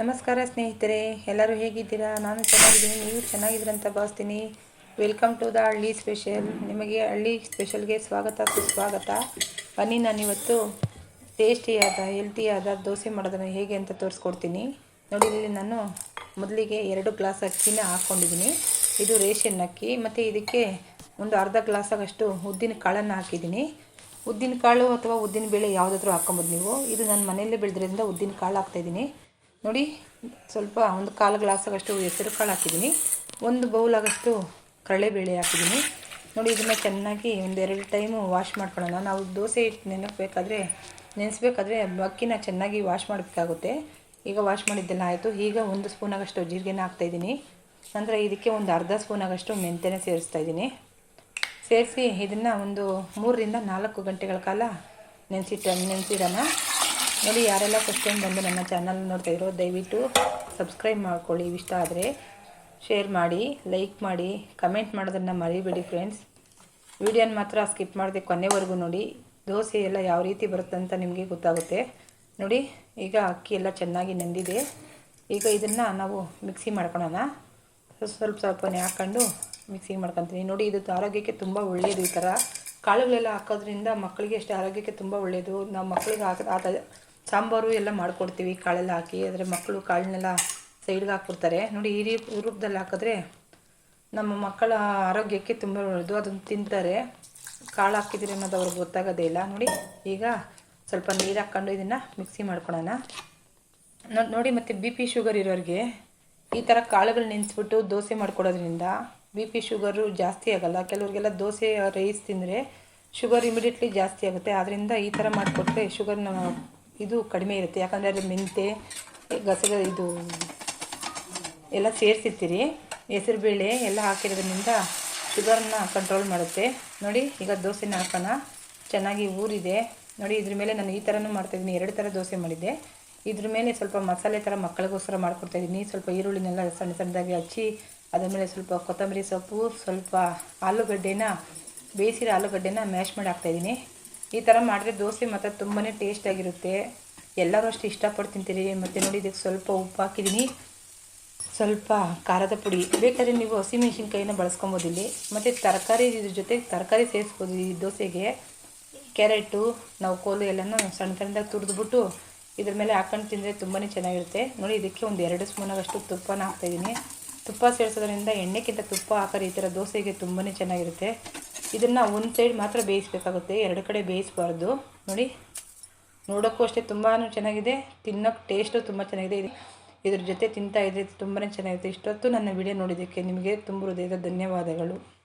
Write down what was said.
ನಮಸ್ಕಾರ ಸ್ನೇಹಿತರೆ, ಎಲ್ಲರೂ ಹೇಗಿದ್ದೀರಾ? ನಾನು ಚೆನ್ನಾಗಿದ್ದೀನಿ, ನೀವು ಚೆನ್ನಾಗಿದ್ದೀರಂತ ಭಾವಿಸ್ತೀನಿ. Welcome to the Halli special ನಿಮಗೆ ಹಳ್ಳಿ ಸ್ಪೆಷಲ್ಗೆ ಸ್ವಾಗತ, ಸುಸ್ವಾಗತ. ಬನ್ನಿ ನಾನಿವತ್ತು ಟೇಸ್ಟಿಯಾದ ಹೆಲ್ತಿಯಾದ ದೋಸೆ ಮಾಡೋದನ್ನು ಹೇಗೆ ಅಂತ ತೋರಿಸ್ಕೊಡ್ತೀನಿ. ನೋಡಿ, ಇಲ್ಲಿ ನಾನು ಮೊದಲಿಗೆ ಎರಡು ಗ್ಲಾಸ್ ಅಕ್ಕಿನ ಹಾಕ್ಕೊಂಡಿದ್ದೀನಿ. ಇದು ರೇಷನ್ ಅಕ್ಕಿ, ಮತ್ತು ಇದಕ್ಕೆ ಒಂದು ಅರ್ಧ ಗ್ಲಾಸಾಗಷ್ಟು ಉದ್ದಿನ ಕಾಳನ್ನು ಹಾಕಿದ್ದೀನಿ. ಉದ್ದಿನ ಕಾಳು ಅಥವಾ ಉದ್ದಿನ ಬೇಳೆ ಯಾವುದಾದ್ರೂ ಹಾಕ್ಕೊಬೋದು ನೀವು. ಇದು ನನ್ನ ಮನೆಯಲ್ಲೇ ಬೆಳೆದ್ರಿಂದ ಉದ್ದಿನ ಕಾಳು ಹಾಕ್ತಾಯಿದ್ದೀನಿ ನೋಡಿ, ಸ್ವಲ್ಪ ಒಂದು ಕಾಲು ಗ್ಲಾಸಾಗಷ್ಟು ಹೆಸರು ಕಾಳು ಹಾಕಿದ್ದೀನಿ. ಒಂದು ಬೌಲಾಗಷ್ಟು ಕಡಲೆಬೇಳೆ ಹಾಕಿದ್ದೀನಿ. ನೋಡಿ, ಇದನ್ನು ಚೆನ್ನಾಗಿ ಒಂದೆರಡು ಟೈಮು ವಾಶ್ ಮಾಡ್ಕೊಳ್ಳೋಣ. ನಾವು ದೋಸೆ ಹಿಟ್ಟು ನೆನಪಬೇಕಾದ್ರೆ, ನೆನೆಸ್ಬೇಕಾದ್ರೆ ಅಕ್ಕಿನ ಚೆನ್ನಾಗಿ ವಾಶ್ ಮಾಡಬೇಕಾಗುತ್ತೆ. ಈಗ ವಾಶ್ ಮಾಡಿದ್ದೆಲ್ಲ ಆಯಿತು. ಈಗ ಒಂದು ಸ್ಪೂನಾಗಷ್ಟು ಜೀರಿಗೆನ ಹಾಕ್ತಾಯಿದ್ದೀನಿ ನಂತರ ಇದಕ್ಕೆ ಒಂದು ಅರ್ಧ ಸ್ಪೂನಾಗಷ್ಟು ಮೆಂತ್ಯನ ಸೇರಿಸ್ತಾ ಇದ್ದೀನಿ. ಸೇರಿಸಿ ಇದನ್ನು ಒಂದು ಮೂರರಿಂದ ನಾಲ್ಕು ಗಂಟೆಗಳ ಕಾಲ ನೆನೆಸಿಟ್ಟ, ನೆನೆಸಿಡೋಣ. ನೋಡಿ, ಯಾರೆಲ್ಲ ಫಸ್ಟ್ ಟೈಮ್ ಬಂದು ನನ್ನ ಚಾನಲ್ ನೋಡ್ತಾ ಇರೋ, ದಯವಿಟ್ಟು ಸಬ್ಸ್ಕ್ರೈಬ್ ಮಾಡ್ಕೊಳ್ಳಿ. ಇಷ್ಟ ಆದರೆ ಶೇರ್ ಮಾಡಿ ಲೈಕ್ ಮಾಡಿ ಕಮೆಂಟ್ ಮಾಡೋದನ್ನು ಮರಿಬೇಡಿ ಫ್ರೆಂಡ್ಸ್ ವಿಡಿಯೋನ ಮಾತ್ರ ಸ್ಕಿಪ್ ಮಾಡಿದೆ ಕೊನೆವರೆಗೂ ನೋಡಿ. ದೋಸೆ ಎಲ್ಲ ಯಾವ ರೀತಿ ಬರುತ್ತೆ ಅಂತ ನಿಮಗೆ ಗೊತ್ತಾಗುತ್ತೆ. ನೋಡಿ, ಈಗ ಅಕ್ಕಿ ಎಲ್ಲ ಚೆನ್ನಾಗಿ ನೆಂದಿದೆ. ಈಗ ಇದನ್ನು ನಾವು ಮಿಕ್ಸಿ ಮಾಡ್ಕೊಳ್ಳೋಣ ಸ್ವಲ್ಪ ಸ್ವಲ್ಪನೇ ಹಾಕ್ಕೊಂಡು ಮಿಕ್ಸಿ ಮಾಡ್ಕೊತೀನಿ ನೋಡಿ ಇದು ಆರೋಗ್ಯಕ್ಕೆ ತುಂಬ ಒಳ್ಳೆಯದು ಈ ಥರ ಕಾಳುಗಳೆಲ್ಲ ಹಾಕೋದ್ರಿಂದ ಮಕ್ಕಳಿಗೆ ಅಷ್ಟೇ ಆರೋಗ್ಯಕ್ಕೆ ತುಂಬ ಒಳ್ಳೆಯದು ನಾವು ಮಕ್ಕಳಿಗೆ ಹಾಕ ಸಾಂಬಾರು ಎಲ್ಲ ಮಾಡ್ಕೊಡ್ತೀವಿ, ಕಾಳೆಲ್ಲ ಹಾಕಿ, ಆದರೆ ಮಕ್ಕಳು ಕಾಳನ್ನೆಲ್ಲ ಸೈಡ್ಗೆ ಹಾಕ್ಬಿಡ್ತಾರೆ. ನೋಡಿ, ಈ ರೂಪದಲ್ಲಿ ಹಾಕಿದ್ರೆ ನಮ್ಮ ಮಕ್ಕಳ ಆರೋಗ್ಯಕ್ಕೆ ತುಂಬ ಒಳ್ಳೆಯದು ಅದನ್ನು ತಿಂತಾರೆ. ಕಾಳು ಹಾಕಿದ್ರೆ ಅನ್ನೋದು ಅವ್ರಿಗೆ ಗೊತ್ತಾಗೋದೇ ಇಲ್ಲ. ನೋಡಿ, ಈಗ ಸ್ವಲ್ಪ ನೀರು ಹಾಕ್ಕೊಂಡು ಇದನ್ನು ಮಿಕ್ಸಿ ಮಾಡ್ಕೊಳೋಣ. ನೋಡಿ, ಮತ್ತು ಬಿ ಪಿ ಶುಗರ್ ಇರೋರಿಗೆ ಈ ಥರ ಕಾಳುಗಳು ನೆನೆಸ್ಬಿಟ್ಟು ದೋಸೆ ಮಾಡ್ಕೊಡೋದ್ರಿಂದ ಬಿ ಪಿ ಶುಗರು ಜಾಸ್ತಿ ಆಗೋಲ್ಲ. ಕೆಲವ್ರಿಗೆಲ್ಲ ದೋಸೆ, ರೈಸ್ ತಿಂದರೆ ಶುಗರ್ ಇಮಿಡಿಯೇಟ್ಲಿ ಜಾಸ್ತಿ ಆಗುತ್ತೆ. ಆದ್ದರಿಂದ ಈ ಥರ ಮಾಡಿಕೊಟ್ರೆ ಶುಗರ್ನ ಇದು ಕಡಿಮೆ ಇರುತ್ತೆ. ಯಾಕಂದರೆ ಅಲ್ಲಿ ಮೆಂತೆ ಗಸಗ ಇದು ಎಲ್ಲ ಸೇರಿಸಿರ್ತೀರಿ. ಹೆಸರುಬೇಳೆ ಎಲ್ಲ ಹಾಕಿರೋದ್ರಿಂದ ಶುಗರ್ನ ಕಂಟ್ರೋಲ್ ಮಾಡುತ್ತೆ. ನೋಡಿ, ಈಗ ದೋಸೆನ ಹಾಕೋಣ. ಚೆನ್ನಾಗಿ ಊರಿದೆ. ನೋಡಿ, ಇದ್ರ ಮೇಲೆ ನಾನು ಈ ಥರನೂ ಮಾಡ್ತಾಯಿದ್ದೀನಿ ಎರಡು ಥರ ದೋಸೆ ಮಾಡಿದ್ದೆ. ಇದ್ರ ಮೇಲೆ ಸ್ವಲ್ಪ ಮಸಾಲೆ ಥರ ಮಕ್ಕಳಿಗೋಸ್ಕರ ಮಾಡ್ಕೊಡ್ತಾಯಿದ್ದೀನಿ ಸ್ವಲ್ಪ ಈರುಳ್ಳಿನೆಲ್ಲ ಸಣ್ಣ ಸಣ್ಣದಾಗಿ ಹಚ್ಚಿ, ಅದ್ರ ಮೇಲೆ ಸ್ವಲ್ಪ ಕೊತ್ತಂಬರಿ ಸೊಪ್ಪು, ಸ್ವಲ್ಪ ಆಲೂಗಡ್ಡೆನ, ಬೇಯಿಸಿರೋ ಆಲೂಗಡ್ಡೆನ ಮ್ಯಾಶ್ ಮಾಡಿ ಹಾಕ್ತಾಯಿದ್ದೀನಿ ಈ ಥರ ಮಾಡಿದ್ರೆ ದೋಸೆ ಮಾತ್ರ ತುಂಬಾ ಟೇಸ್ಟಾಗಿರುತ್ತೆ ಎಲ್ಲರೂ ಅಷ್ಟು ಇಷ್ಟಪಟ್ಟು ತಿಂತೀರಿ. ಮತ್ತು ನೋಡಿ, ಇದಕ್ಕೆ ಸ್ವಲ್ಪ ಉಪ್ಪು ಹಾಕಿದ್ದೀನಿ. ಸ್ವಲ್ಪ ಖಾರದ ಪುಡಿ. ಬೇಕಾದರೆ ನೀವು ಹಸಿಮೆಣ್ಸಿನ್ಕಾಯಿನ ಬಳಸ್ಕೊಬೋದು ಇಲ್ಲಿ. ಮತ್ತು ತರಕಾರಿ ಇದ್ರ ಜೊತೆ ತರಕಾರಿ ಸೇರಿಸ್ಬೋದು ಈ ದೋಸೆಗೆ. ಕ್ಯಾರೆಟು, ನಾವು ಕೋಲು ಎಲ್ಲನೂ ಸಣ್ಣ ಸಣ್ಣದಾಗಿ ತುರಿದ್ಬಿಟ್ಟು ಇದ್ರ ಮೇಲೆ ಹಾಕೊಂಡು ತಿಂದರೆ ತುಂಬಾ ಚೆನ್ನಾಗಿರುತ್ತೆ. ನೋಡಿ, ಇದಕ್ಕೆ ಒಂದು ಎರಡು ಸ್ಪೂನಾಗಷ್ಟು ತುಪ್ಪನ ಹಾಕ್ತಾಯಿದ್ದೀನಿ ತುಪ್ಪ ಸೇರಿಸೋದ್ರಿಂದ ಎಣ್ಣೆಗಿಂತ ತುಪ್ಪ ಹಾಕೋದು ಈ ಥರ ದೋಸೆಗೆ ತುಂಬಾ ಚೆನ್ನಾಗಿರುತ್ತೆ. ಇದನ್ನು ಒಂದು ಸೈಡ್ ಮಾತ್ರ ಬೇಯಿಸಬೇಕಾಗುತ್ತೆ. ಎರಡು ಕಡೆ ಬೇಯಿಸ್ಬಾರ್ದು. ನೋಡಿ, ನೋಡೋಕ್ಕೂ ಅಷ್ಟೇ ತುಂಬಾ ಚೆನ್ನಾಗಿದೆ. ತಿನ್ನೋಕ್ಕೆ ಟೇಸ್ಟು ತುಂಬ ಚೆನ್ನಾಗಿದೆ. ಇದು ಇದ್ರ ಜೊತೆ ತಿಂತಾ ಇದ್ರೆ ತುಂಬಾ ಚೆನ್ನಾಗಿರುತ್ತೆ. ಇಷ್ಟೊತ್ತು ನನ್ನ ವಿಡಿಯೋ ನೋಡಿದ್ದಕ್ಕೆ ನಿಮಗೆ ತುಂಬ ಹೃದಯದ ಧನ್ಯವಾದಗಳು.